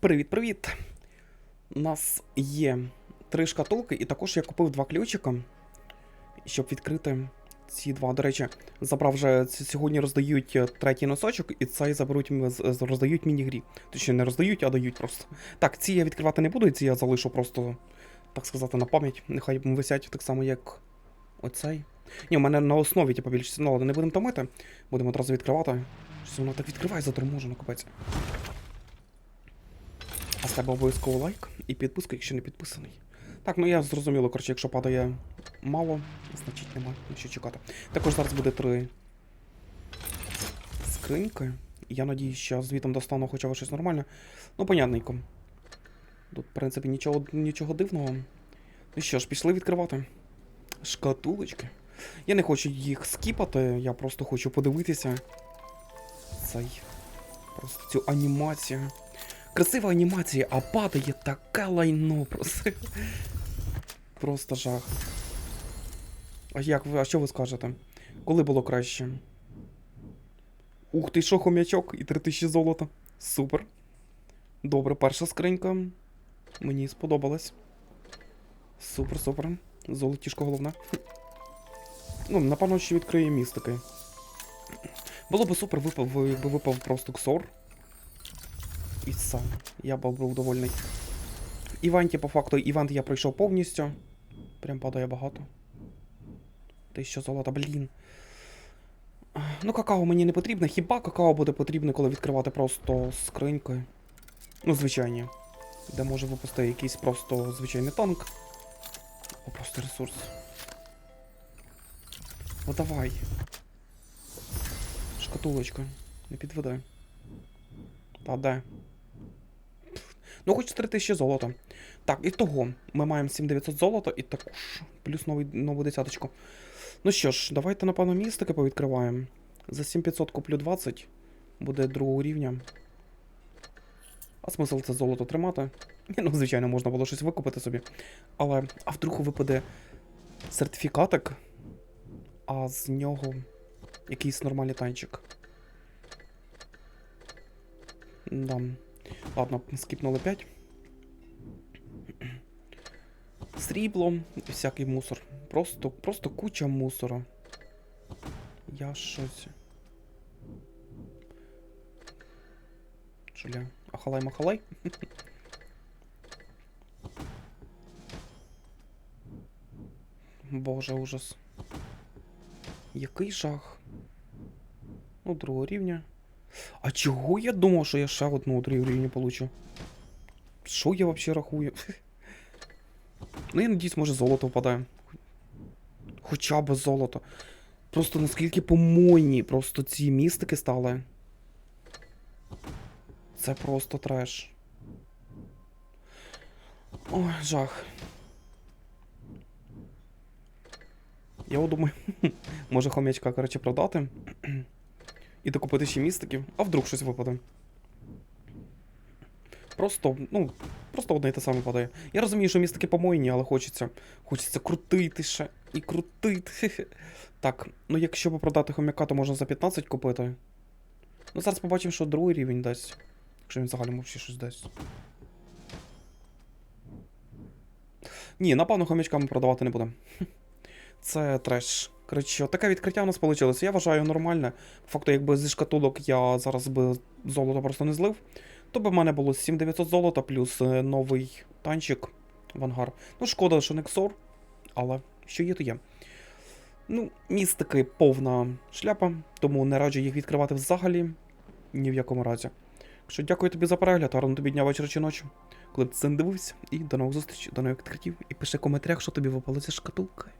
Привіт-привіт! У нас є три шкатулки, і також я купив два ключика, щоб відкрити ці два. До речі, забрав вже сьогодні роздають е, третій носочок, і цей заберуть роздають міні-грі. Точніше, не роздають, а дають просто. Так, ці я відкривати не буду, і ці я залишу просто, так сказати, на пам'ять. Нехай висять так само, як оцей. Ні, у мене на основі, типу, більше. Ну, не будемо томити. Будемо одразу відкривати. Щось воно так відкриває, заторможено, капець. А з тебе обов'язково лайк і підписка, якщо не підписаний. Так, ну я зрозуміло, коротше, якщо падає мало, значить нема на що чекати. Також зараз буде три скриньки. Я надіюсь, що звітом достану хоча б щось нормальне. Ну, понятненько. Тут, в принципі, нічого, нічого дивного. Ну що ж, пішли відкривати. Шкатулочки. Я не хочу їх скіпати, я просто хочу подивитися. Цей. Просто цю анімацію. Красива анімація, а падає таке лайно просто. Просто жах. А як ви, а що ви скажете? Коли було краще? Ух ти, що хомячок і 3000 золота. Супер. Добре, перша скринька. Мені сподобалась. Супер, супер. Золотішко головне. Ну, напевно, ще відкриє містики. Було би супер, випав, якби випав просто ксор. І сам. Я був довольний. В івенті, по факту, івент я пройшов повністю. Прям падає багато. Тисяча золота, блін. Ну, какао мені не потрібно. Хіба какао буде потрібно, коли відкривати просто скриньки? Ну, звичайні. Де може випустити якийсь просто звичайний танк. О, просто ресурс. О, давай. Шкатулочка. Не підведай. Та де? Ну, хоч 3000 золота. Так, і того. Ми маємо 7900 золота і також плюс новий, нову десяточку. Ну що ж, давайте, напевно, містики повідкриваємо. За 7500 куплю 20. Буде другого рівня. А смисл це золото тримати? Ні, ну, звичайно, можна було щось викупити собі. Але, а вдруг випаде сертифікатик, а з нього якийсь нормальний танчик. Да. Ладно, скіпнули 5. Срібло і всякий мусор. Просто, просто куча мусора. Я щось. Жуля. Ахалай махалай. Боже, ужас. Який жах. Ну, другого рівня. А чого я думав, що я ще одну другого рівня получу? Що я вообще рахую? Ну, я надіюсь, може золото впадає. Хоча б золото. Просто наскільки помойні просто ці містики стали. Це просто треш. Ой, жах. Я думаю, може хомячка, коротше, продати. І докупити ще містиків, а вдруг щось випаде. Просто, ну, просто одне й те саме падає. Я розумію, що містики помойні, але хочеться. Хочеться крутити ще і крутити. Так, ну якщо продати хомяка, то можна за 15 купити. Ну, зараз побачимо, що другий рівень дасть. Якщо він взагалі може щось дасть. Ні, напевно, хомячка ми продавати не будемо. Це треш. Коротше, таке відкриття у нас вийшло. Я вважаю нормальне. По факту, якби зі шкатулок я зараз би золото просто не злив, то би в мене було 7900 золота плюс е, новий танчик в ангар. Ну, шкода, що не ксор, але що є, то є. Ну, містики повна шляпа, тому не раджу їх відкривати взагалі. Ні в якому разі. Що дякую тобі за перегляд, гарно тобі дня вечора чи ночі. Коли б ти це не дивився. І до нових зустрічей, до нових відкриттів. І пиши в коментарях, що тобі випало зі шкатулки.